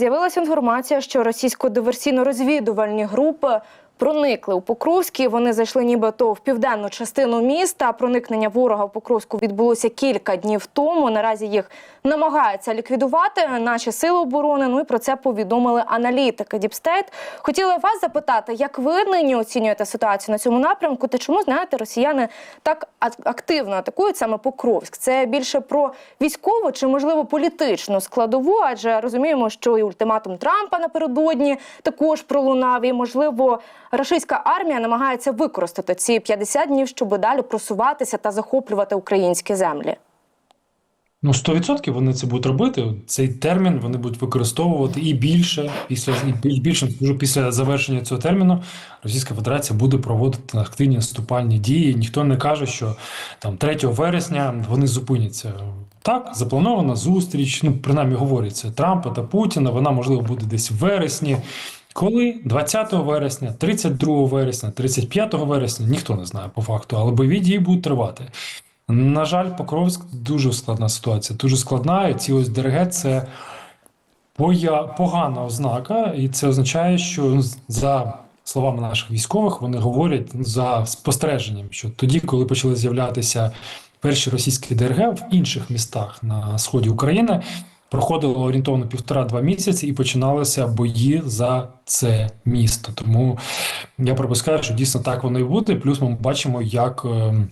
З'явилася інформація, що російсько-диверсійно-розвідувальні групи проникли у Покровський. Вони зайшли нібито в південну частину міста. Проникнення ворога в Покровську відбулося кілька днів тому. Наразі їх намагаються ліквідувати наші сили оборони. Ну і про це повідомили аналітики Діпстейт. Хотіла вас запитати, як ви нині оцінюєте ситуацію на цьому напрямку? Та чому знаєте, росіяни так активно атакують саме Покровськ? Це більше про військову чи можливо політичну складову? Адже розуміємо, що і ультиматум Трампа напередодні також пролунав, і можливо. Російська армія намагається використати ці 50 днів, щоб далі просуватися та захоплювати українські землі. Ну, 100% вони це будуть робити. Цей термін вони будуть використовувати і більше після і більше після завершення цього терміну Російська Федерація буде проводити активні наступальні дії. Ніхто не каже, що там 3 вересня вони зупиняться. Так, запланована зустріч. Ну, принаймні говориться Трампа та Путіна. Вона можливо буде десь в вересні. Коли 20 вересня, 32 вересня, 35 вересня, ніхто не знає по факту, але бойові дії будуть тривати. На жаль, Покровськ дуже складна ситуація, дуже складна. І ці ось ДРГ це поя- погана ознака, і це означає, що ну, за словами наших військових, вони говорять за спостереженням, що тоді, коли почали з'являтися перші російські ДРГ в інших містах на сході України, проходило орієнтовно півтора-два місяці і починалися бої за це місто. Тому я припускаю, що дійсно так воно і буде. Плюс ми бачимо, як. ем,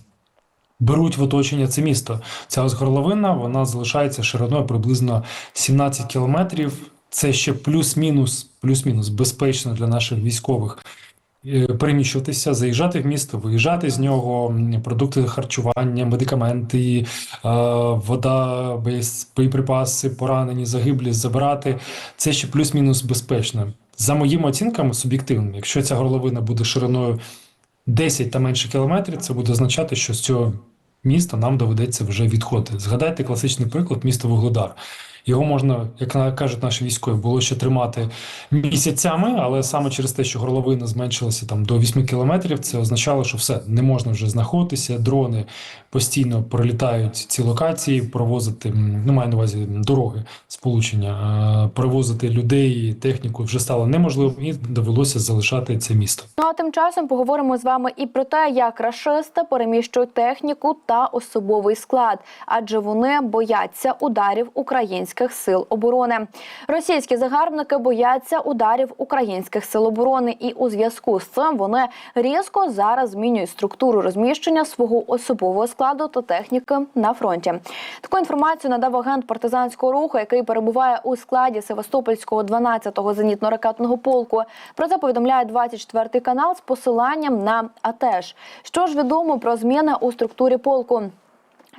беруть в оточення це місто. Ця ось горловина вона залишається шириною приблизно 17 кілометрів. Це ще плюс-мінус, плюс-мінус безпечно для наших військових е, переміщуватися, заїжджати в місто, виїжджати з нього, продукти харчування, медикаменти, е, вода, боєприпаси, поранені, загиблі забирати. Це ще плюс-мінус безпечно. За моїми оцінками суб'єктивними, якщо ця горловина буде шириною 10 та менше кілометрів, це буде означати, що з цього міста нам доведеться вже відходити. Згадайте класичний приклад міста Вугледар. Його можна, як кажуть наші військові, було ще тримати місяцями, але саме через те, що горловина зменшилася там до 8 кілометрів, це означало, що все не можна вже знаходитися. Дрони постійно пролітають ці локації, провозити ну маю на увазі дороги сполучення, перевозити людей, техніку вже стало неможливо, і довелося залишати це місто. Ну а тим часом поговоримо з вами і про те, як рашисти переміщують техніку та особовий склад, адже вони бояться ударів українських сил оборони. Російські загарбники бояться ударів українських сил оборони, і у зв'язку з цим вони різко зараз змінюють структуру розміщення свого особового складу та техніки на фронті. Таку інформацію надав агент партизанського руху, який перебуває у складі Севастопольського 12-го зенітно-ракетного полку. Про це повідомляє 24 канал з посиланням на АТЕШ. Що ж відомо про зміни у структурі полку?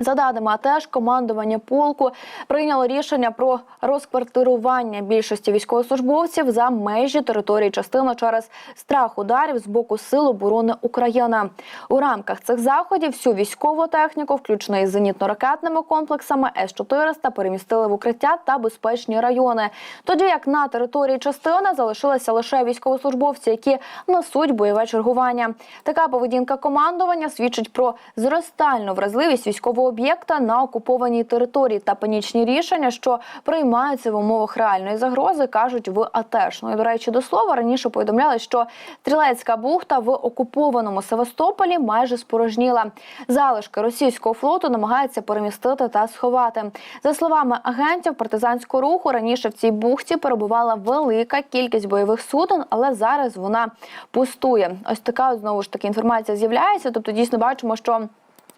За даними АТЕШ, командування полку прийняло рішення про розквартирування більшості військовослужбовців за межі території частини через страх ударів з боку Сил оборони України. У рамках цих заходів всю військову техніку, включно із зенітно-ракетними комплексами С-400, перемістили в укриття та безпечні райони. Тоді як на території частини залишилися лише військовослужбовці, які несуть бойове чергування. Така поведінка командування свідчить про зростальну вразливість військового об'єкта на окупованій території та панічні рішення, що приймаються в умовах реальної загрози, кажуть в АТЕШ. Ну і до речі, до слова раніше повідомляли, що стрілецька бухта в окупованому Севастополі майже спорожніла. Залишки російського флоту намагаються перемістити та сховати. За словами агентів партизанського руху, раніше в цій бухті перебувала велика кількість бойових суден, але зараз вона пустує. Ось така знову ж таки інформація з'являється. Тобто, дійсно бачимо, що.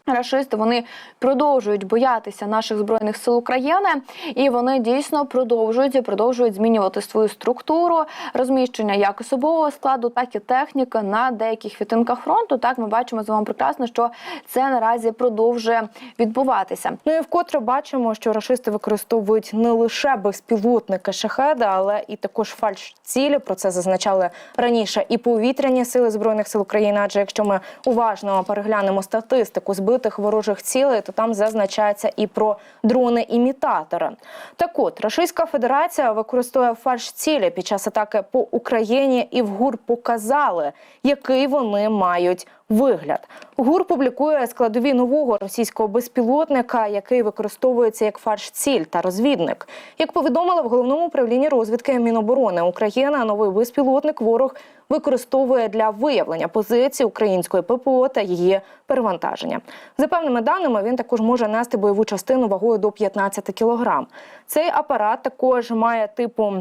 Рашисти вони продовжують боятися наших збройних сил України, і вони дійсно продовжують продовжують змінювати свою структуру розміщення як особового складу, так і техніки на деяких відтинках фронту. Так ми бачимо з вами прекрасно, що це наразі продовжує відбуватися. Ну і вкотре бачимо, що рашисти використовують не лише безпілотники шахеда, але і також фальш-цілі. Про це зазначали раніше і повітряні сили збройних сил України. Адже якщо ми уважно переглянемо статистику збитих ворожих цілей, то там зазначається і про дрони-імітатори. Так от Російська Федерація використовує фальш-цілі під час атаки по Україні, і в ГУР показали, який вони мають вигляд. ГУР публікує складові нового російського безпілотника, який використовується як фарш-ціль та розвідник. Як повідомили в головному управлінні розвідки Міноборони України, новий безпілотник ворог використовує для виявлення позицій української ППО та її перевантаження. За певними даними, він також може нести бойову частину вагою до 15 кілограм. Цей апарат також має типу.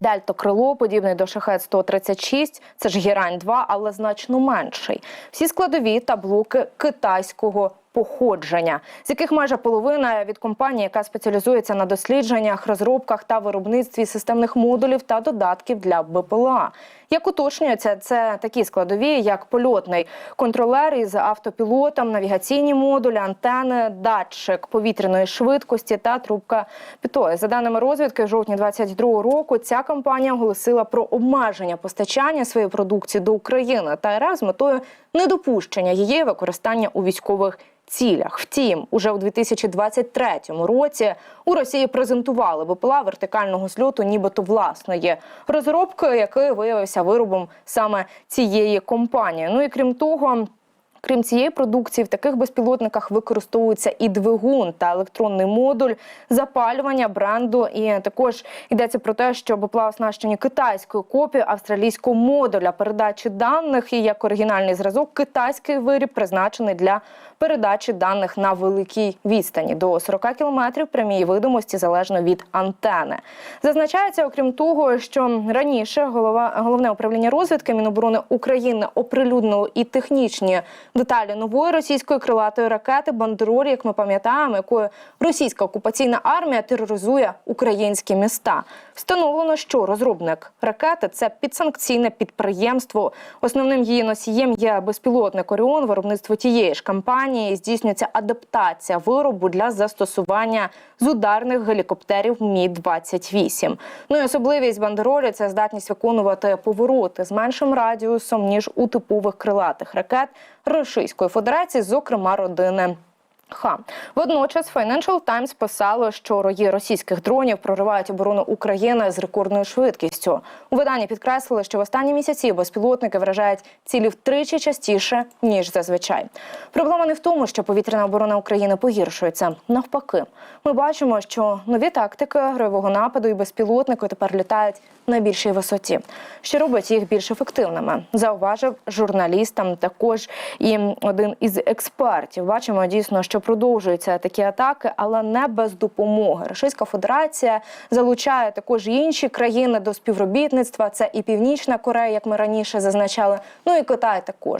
Дельтокрило, подібний до шахет 136 це ж гірань 2 але значно менший. Всі складові та блоки китайського походження, з яких майже половина від компанії, яка спеціалізується на дослідженнях, розробках та виробництві системних модулів та додатків для БПЛА. Як уточнюється, це такі складові, як польотний контролер із автопілотом, навігаційні модулі, антени, датчик повітряної швидкості та трубка ПІТО. За даними розвідки, в жовтні 22 року ця компанія оголосила про обмеження постачання своєї продукції до України та РФ з метою недопущення її використання у військових цілях. Втім, уже у 2023 році у Росії презентували БПЛА вертикального зльоту, нібито власної розробки, який виявився виробом саме цієї компанії. Ну і крім того. Крім цієї продукції, в таких безпілотниках використовується і двигун та електронний модуль запалювання бренду. І також йдеться про те, що БПЛА оснащені китайською копією австралійського модуля передачі даних. І як оригінальний зразок, китайський виріб призначений для передачі даних на великій відстані до 40 кілометрів прямій видимості залежно від антени. Зазначається, окрім того, що раніше голова головне управління розвідки Міноборони України оприлюднило і технічні деталі нової російської крилатої ракети Бандероль, як ми пам'ятаємо, якою російська окупаційна армія тероризує українські міста. Встановлено, що розробник ракети це підсанкційне підприємство. Основним її носієм є безпілотник Оріон. Виробництво тієї ж компанії здійснюється адаптація виробу для застосування з ударних гелікоптерів Мі 28 Ну і особливість бандеролі це здатність виконувати повороти з меншим радіусом ніж у типових крилатих ракет Російської Федерації, зокрема родини. Ха водночас Financial Times писало, що рої російських дронів проривають оборону України з рекордною швидкістю. У виданні підкреслили, що в останні місяці безпілотники вражають цілі втричі частіше ніж зазвичай. Проблема не в тому, що повітряна оборона України погіршується. Навпаки, ми бачимо, що нові тактики гройового нападу і безпілотники тепер літають на більшій висоті, що робить їх більш ефективними. Зауважив журналістам також і один із експертів. Бачимо дійсно, що продовжуються такі атаки, але не без допомоги. Російська Федерація залучає також інші країни до співробітництва. Це і Північна Корея, як ми раніше зазначали. Ну і Китай також.